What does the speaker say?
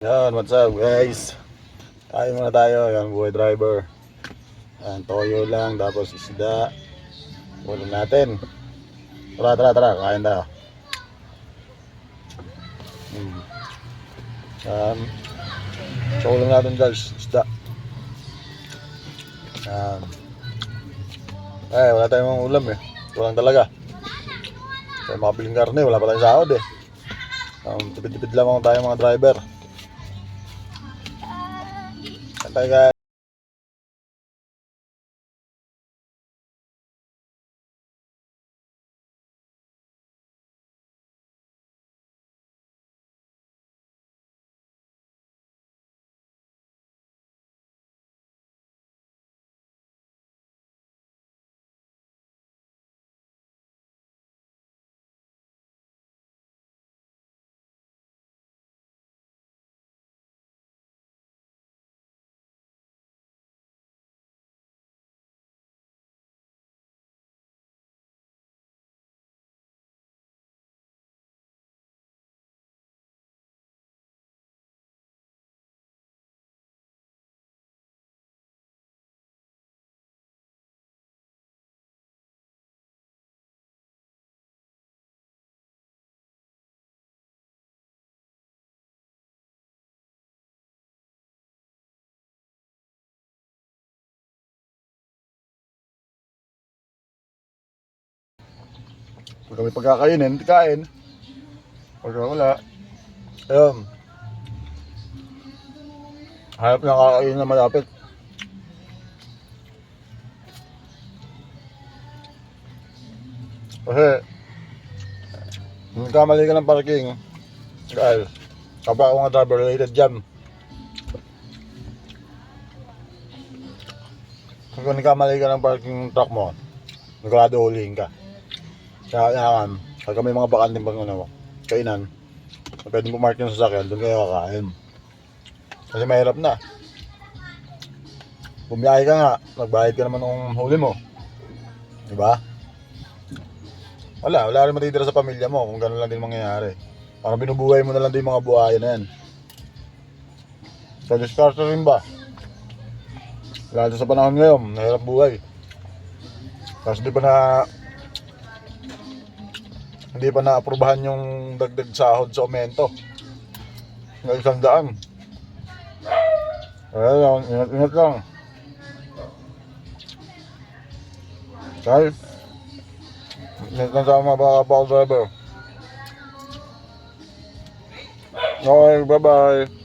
Yan, what's up guys? Kain muna tayo, yan buhay driver. Yan, toyo lang, tapos isda. Ulam natin. Tara, tara, tara, kain tayo. Hmm. Yan. So, natin guys, isda. Yan. Eh, wala tayong ulam eh. Ito talaga. Kaya makabiling karne, wala pa tayong sahod eh. Um, tipid-tipid lamang tayo mga driver. Yan Pag kami pagkakainin, kain. Pag wala, ayun. Hanap na kakainin na malapit. Kasi, kung kamali ka ng parking, guys, kapag ako nga driver related jam. Kung nagkamali ka ng parking truck mo, nagkakado hulihin ka. Kaya kailangan, pag may mga bakanting pang ano, kainan, pwede mo mark yung sasakyan, doon kayo kakain. Kasi mahirap na. Bumiyahe ka nga, magbayad ka naman ng huli mo. Diba? Wala, wala rin matitira sa pamilya mo kung gano'n lang din mangyayari. Parang binubuhay mo na lang din mga buhayan na yan. So, discard rin ba? Lalo sa panahon ngayon, nahirap buhay. Tapos di pa na hindi pa naaprubahan yung dagdag sahod sa aumento. Ng isang daan. Kaya lang, ingat, ingat lang. Kaya, ingat lang sa mga baka driver. Okay, bye-bye.